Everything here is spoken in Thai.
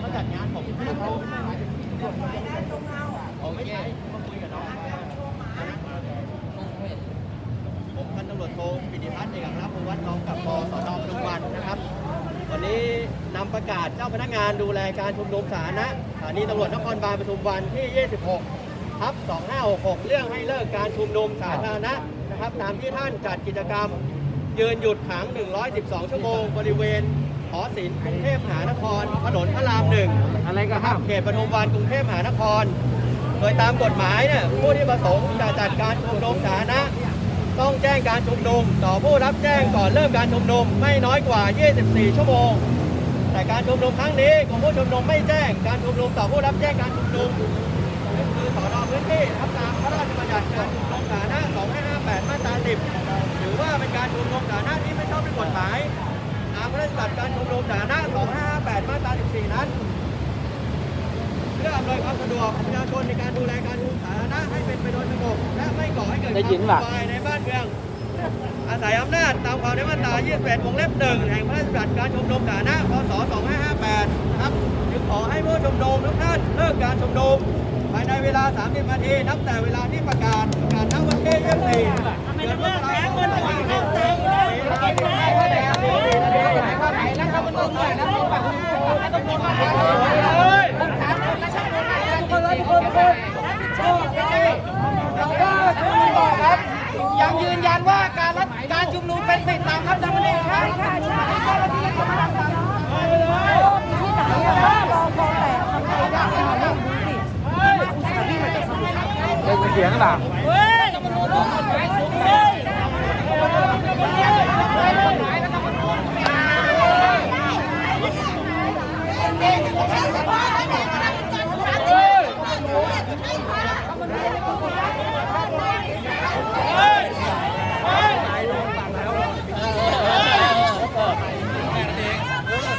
เขาจัดงานผมไม่ได้เขาผมไม่ใช่มาคุยกับน้องผมพันตำรวจโทปิติพัฒน์เอกอัครภูวัฒน์รองกับปสนปทุมวันนะครับ วันนี้นำประกาศเจ้าพนักงานดูแลการชุมนุมสาธารณะสถานีตำรวจนครบาลปทุมวันที่ 26ทับ2566 เรื่องให้เลิกการชุมนุมสาธารณะนะครับตามที่ท่านจัดกิจกรรมยืนหยุดขัง 112 ชั่วโมง บริเวณหอศิลป์กรุงเทพมหานคร นนพระรามหนึ่งอะไรก็นะคห้ารับมเขตปทุมวันกรุงเทพมหานคร โดยตามกฎหมายเนี่ยผู้ที่ประสงค์จะจัดการชุมนุมสาธารณะต้องแจ้งการชุมนุม ต่อผู้รับแจ้งก่อนเริ่มการชุมนุมไม่น้อยกว่า 24 ชั่วโมง แต่การชุมนุมครั้งนี้กลุ่มผู้ชุมนุมไม่แจ้งการชุมนุมต่อผู้รับแจ้งการชุมนุมคือสอนอพื้นที่ทับตามพระราชบัญญัติการชุมนุมสาธารณะ 2558 มาตรา 10 ถือว่าเป็นการชุมนุมสาธารณะที่ไม่ชอบด้วยกฎหมายตามพระราชบัญญัติการชุมนุมสาธารณะ 2558มาตรา14นั้น เพื่ออำนวยความสะดวกประชาชนในการดูแลการชุมนุมสาธารณะให้เป็นไปโดยสงบและไม่ก่อให้เกิดความวุ่นวายในบ้านเมือง อาศัยอำนาจตามความในมาตรา 21 วงเล็บหนึ่งแห่งพระราชบัญญัติการชุมนุมสาธารณะ พศ 2558ครับจึงขอให้ผู้ชุมนุมทุกท่านเลิกการชุมนุมภายในเวลา 30 นาที นับแต่เวลาที่ประกาศประกาศณวันที่24เดือนมกราคม2558 ยังยืนยันว่าการรับการชุมนุมเป็นสิทธิตามรัฐธรรมนูญครับที่ไหนอะรอพอแตกทำไมได้ไม่รู้สิอุตส่าห์วิ่งมาจากสมุทรสาครเป็นเสียงหลัง